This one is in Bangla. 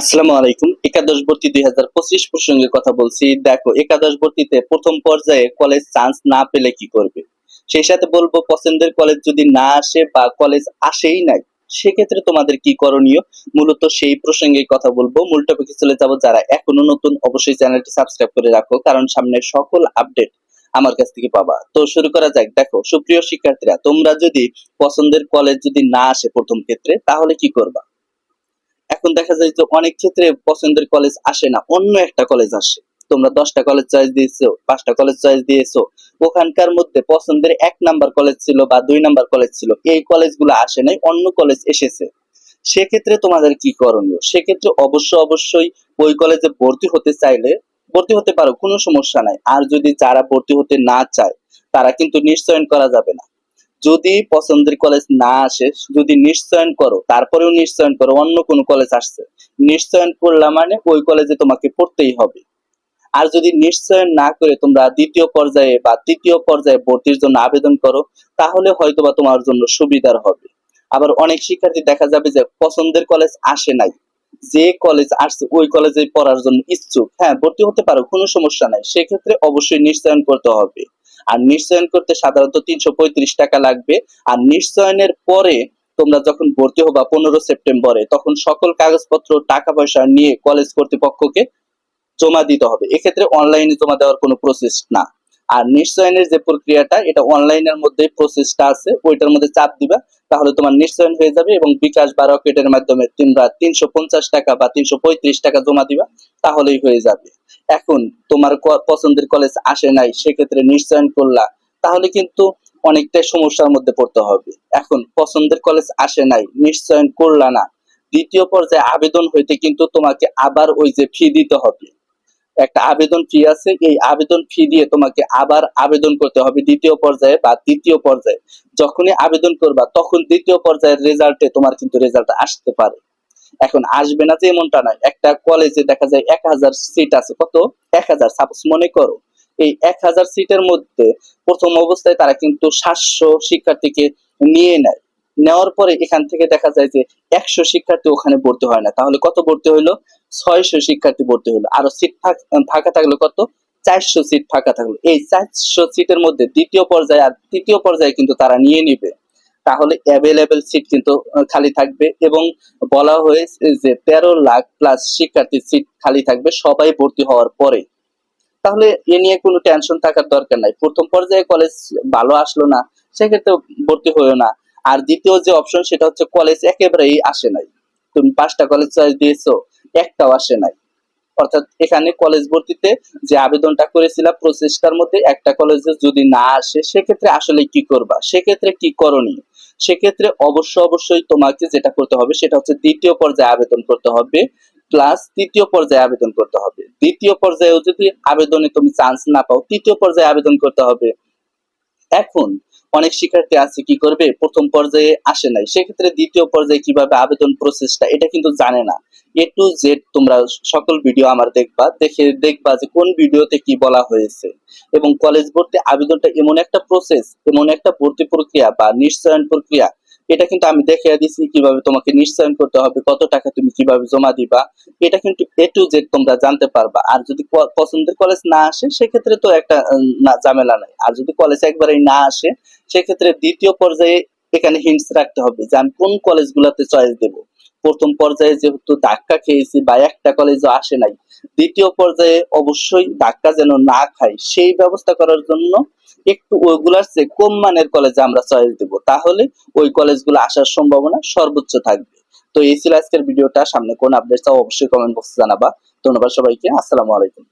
আসসালামু আলাইকুম। একাদশ ভর্তি দুই হাজার পঁচিশ প্রসঙ্গে কথা বলছি। দেখো, একাদশ ভর্তিতে প্রথম পর্যায়ে কলেজ চান্স না পেলে কি করবে? সেই সাথে বলব, পছন্দের কলেজ যদি না আসে বা কলেজ আসেই নাই, সেক্ষেত্রে তোমাদের কি করণীয়? মূলত সেই প্রসঙ্গে কথা বলব। মূল টপিকে চলে যাব যারা এখনও নতুন, অবশ্যই চ্যানেলটি সাবস্ক্রাইব করে রাখো, কারণ সামনে সকল আপডেট আমার কাছ থেকে পাবা। তো শুরু করা যাক। দেখো, সুপ্রিয় শিক্ষার্থীরা, তোমরা যদি পছন্দের কলেজ যদি না আসে প্রথম ক্ষেত্রে, তাহলে কি করবা? এখন দেখা যায় যে অনেক ক্ষেত্রে পছন্দের কলেজ আসে না, অন্য একটা কলেজ আসে। তোমরা দশটা কলেজ চয়েস দিয়েছ, পাঁচটা কলেজ চয়েস দিয়েছ, ওখানকার মধ্যে পছন্দের এক নাম্বার কলেজ ছিল বা দুই নাম্বার কলেজ ছিল, এই কলেজগুলো আসে নাই, অন্য কলেজ এসেছে। সেক্ষেত্রে তোমাদের কি করণীয়? সেক্ষেত্রে অবশ্য অবশ্যই ওই কলেজে ভর্তি হতে চাইলে, ভর্তি হতে পারো, কোনো সমস্যা নাই। আর যদি যারা ভর্তি হতে না চায়, তারা কিন্তু নিশ্চয়ন করা যাবে না। যদি পছন্দের কলেজ না আসে, যদি নিশ্চয়ন করো, তারপরেও নিশ্চয়ন করো, অন্য কোনো কলেজ আসছে, নিশ্চয়ন করলাম মানে ওই কলেজে তোমাকে পড়তেই হবে। আর যদি নিশ্চয়ন না করে তোমরা দ্বিতীয় পর্যায়ে বা তৃতীয় পর্যায়ে ভর্তির জন্য আবেদন করো, তাহলে হয়তোবা তোমার জন্য সুবিধার হবে। আবার অনেক শিক্ষার্থী দেখা যাবে যে পছন্দের কলেজ আসে নাই, যে কলেজ আসছে, ওই কলেজে পড়ার জন্য ইচ্ছুক। হ্যাঁ ভর্তি হতে পারো, কোনো সমস্যা নাই। সেক্ষেত্রে অবশ্যই নিশ্চয়ন করতে হবে। আর নিশ্চয়ন করতে সাধারণত তিনশো পঁয়ত্রিশ টাকা লাগবে। আর নিশ্চয়নের পরে তোমরা যখন ভর্তি হবা পনেরো সেপ্টেম্বরে, তখন সকল কাগজপত্র টাকা পয়সা নিয়ে কলেজ কর্তৃপক্ষকে জমা দিতে হবে। এক্ষেত্রে অনলাইনে জমা দেওয়ার কোনো প্রসেস না। আর নিশ্চয়নের যে প্রক্রিয়াটা, এটা অনলাইনের মধ্যে প্রসেসটা আছে, ওইটার মধ্যে চাপ দিবা। তাহলে তোমার নিশ্চয়ন হয়ে যাবে এবং বিকাশ বা রকেটের মাধ্যমে তোমরা তিনশো পঞ্চাশ টাকা বা তিনশো পঁয়ত্রিশ টাকা জমা দিবা, তাহলেই হয়ে যাবে। এখন তোমার পছন্দের কলেজ আসে নাই, সেক্ষেত্রে নিশ্চয়ন করলা তাহলে কিন্তু অনেকটাই সমস্যার মধ্যে পড়তে হবে। এখন পছন্দের কলেজ আসে নাই নিশ্চয়ন করলা না। দ্বিতীয় পর্যায়ে আবেদন হইতে কিন্তু তোমাকে আবার ওই যে ফি দিতে হবে। একটা আবেদন ফি আছে, এই আবেদন ফি দিয়ে তোমাকে আবার আবেদন করতে হবে দ্বিতীয় পর্যায়ে বা তৃতীয় পর্যায়ে। যখনই আবেদন করবা, তখন দ্বিতীয় পর্যায়ের রেজাল্টে তোমার কিন্তু রেজাল্ট আসতে পারে। এখন আসবে না যে এমনটা নয় একটা কলেজে দেখা যায় এক হাজার সিট আছে। কত? এক হাজার। সাপোজ মনে করো, এই এক হাজার সিটের মধ্যে প্রথম অবস্থায় তারা কিন্তু সাতশো শিক্ষার্থীকে নিয়ে নেয়। নেওয়ার পরে এখান থেকে দেখা যায় যে একশো শিক্ষার্থী ওখানে ভর্তি হয় না। তাহলে কত ভর্তি হইল? ছয়শো শিক্ষার্থী ভর্তি হলো আরও সিট ফাঁকা থাকল কত? চারশো সিট ফাঁকা থাকল। এই চারশো সিটের মধ্যে দ্বিতীয় পর্যায়ে আর তৃতীয় পর্যায়ে কিন্তু তারা নিয়ে নিবে। তাহলে অ্যাভেলেবেল সিট কিন্তু খালি থাকবে এবং বলা হয়েছে যে তেরো লাখ প্লাস শিক্ষার্থীর সিট খালি থাকবে সবাই ভর্তি হওয়ার পরে। তাহলে এ নিয়ে কোনো টেনশন থাকার দরকার নাই। প্রথম পর্যায়ে কলেজ ভালো আসলো না সেক্ষেত্রে ভর্তি হইও না। আর দ্বিতীয় যে অপশন সেটা হচ্ছে কলেজ একেবারেই আসে নাই। তুমি পাঁচটা কলেজ চয়েস দিয়েছ, একটাও আসে নাই। অর্থাৎ এখানে কলেজ ভর্তিতে যে আবেদনটা করেছিলাম প্রচেষ্টার মধ্যে একটা কলেজে যদি না আসে, সেক্ষেত্রে আসলে কি করবা? সেক্ষেত্রে কি করণীয়? সেক্ষেত্রে অবশ্য অবশ্যই তোমাকে যেটা করতে হবে, সেটা হচ্ছে দ্বিতীয় পর্যায়ে আবেদন করতে হবে প্লাস তৃতীয় পর্যায়ে আবেদন করতে হবে। দ্বিতীয় পর্যায়েও যদি আবেদনে তুমি চান্স না পাও, তৃতীয় পর্যায়ে আবেদন করতে হবে। এখন অনেক শিক্ষার্থী আছে কি করবে? প্রথম পর্যায়ে আসে নাই। সেক্ষেত্রে দ্বিতীয় পর্যায়ে কীভাবে আবেদন প্রসেসটা এটা কিন্তু জানে না। এ টু জেড তোমরা সকল ভিডিও আমার দেখবা। দেখে দেখবা যে কোন ভিডিওতে কি বলা হয়েছে। এবং কলেজ ভর্তি আবেদনটা এমন একটা প্রসেস এমন একটা ভর্তি প্রক্রিয়া বা নিশ্চয়ন প্রক্রিয়া এটা কিন্তু আমি দেখিয়ে দিছি কীভাবে তোমাকে নিশ্চয়ন করতে হবে, কত টাকা তুমি কীভাবে জমা দিবা, এটা কিন্তু এ টু জেড তোমরা জানতে পারবা। আর যদি পছন্দের কলেজ না আসে, সেক্ষেত্রে তো একটা না, ঝামেলা নাই। আর যদি কলেজ একবারেই না আসে, সেক্ষেত্রে দ্বিতীয় পর্যায়ে এখানে হিন্টস রাখতে হবে যে আমি কোন কলেজগুলোতে চয়েস দেব। প্রথম পর্যায়ে যেহেতু ধাক্কা খেয়েছি বা একটা কলেজও আসে নাই, দ্বিতীয় পর্যায়ে অবশ্যই ধাক্কা যেন না খায় সেই ব্যবস্থা করার জন্য একটু ওইগুলার চেয়ে কম মানের কলেজে আমরা চয়েস দেব। তাহলে ওই কলেজগুলো আসার সম্ভাবনা সর্বোচ্চ থাকবে। তো এই ছিল আজকের ভিডিওটা, সামনে কোন আপডেট চাও অবশ্যই কমেন্ট বক্সে জানাবা। ধন্যবাদ সবাইকে, আসসালামু আলাইকুম।